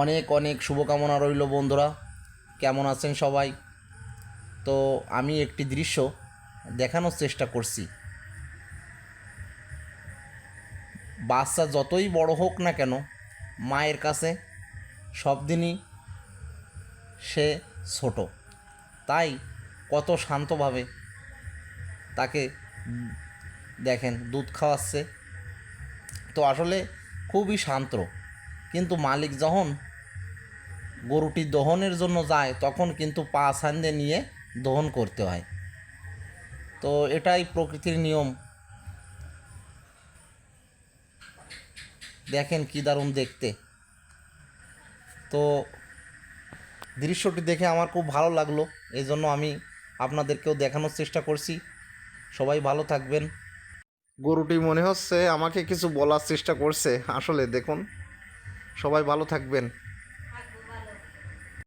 অনেক অনেক শুভকামনা রইল বন্ধুরা। কেমন আছেন সবাই? তো আমি একটি দৃশ্য দেখানোর চেষ্টা করছি। বাচ্চা যতই বড় হোক না কেন, মায়ের কাছে সব দিনই সে ছোট। তাই কত শান্তভাবে তাকে দেখেন, দুধ খাওয়াচ্ছে। তো আসলে খুবই শান্ত। কিন্তু মালিক যখন গরুটি দহনের জন্য যায়, তখন কিন্তু পা ছান্দে নিয়ে দহন করতে হয়। তো এটাই প্রকৃতির নিয়ম। দেখেন কি দারুণ দেখতে। তো দৃশ্যটি দেখে আমার খুব ভালো লাগল এই জন্য আমি আপনাদেরকেও দেখানোর চেষ্টা করছি। সবাই ভালো থাকবেন। গরুটি মনে হচ্ছে আমাকে কিছু বলার চেষ্টা করছে, আসলে দেখুন। সবাই ভালো থাকবেন।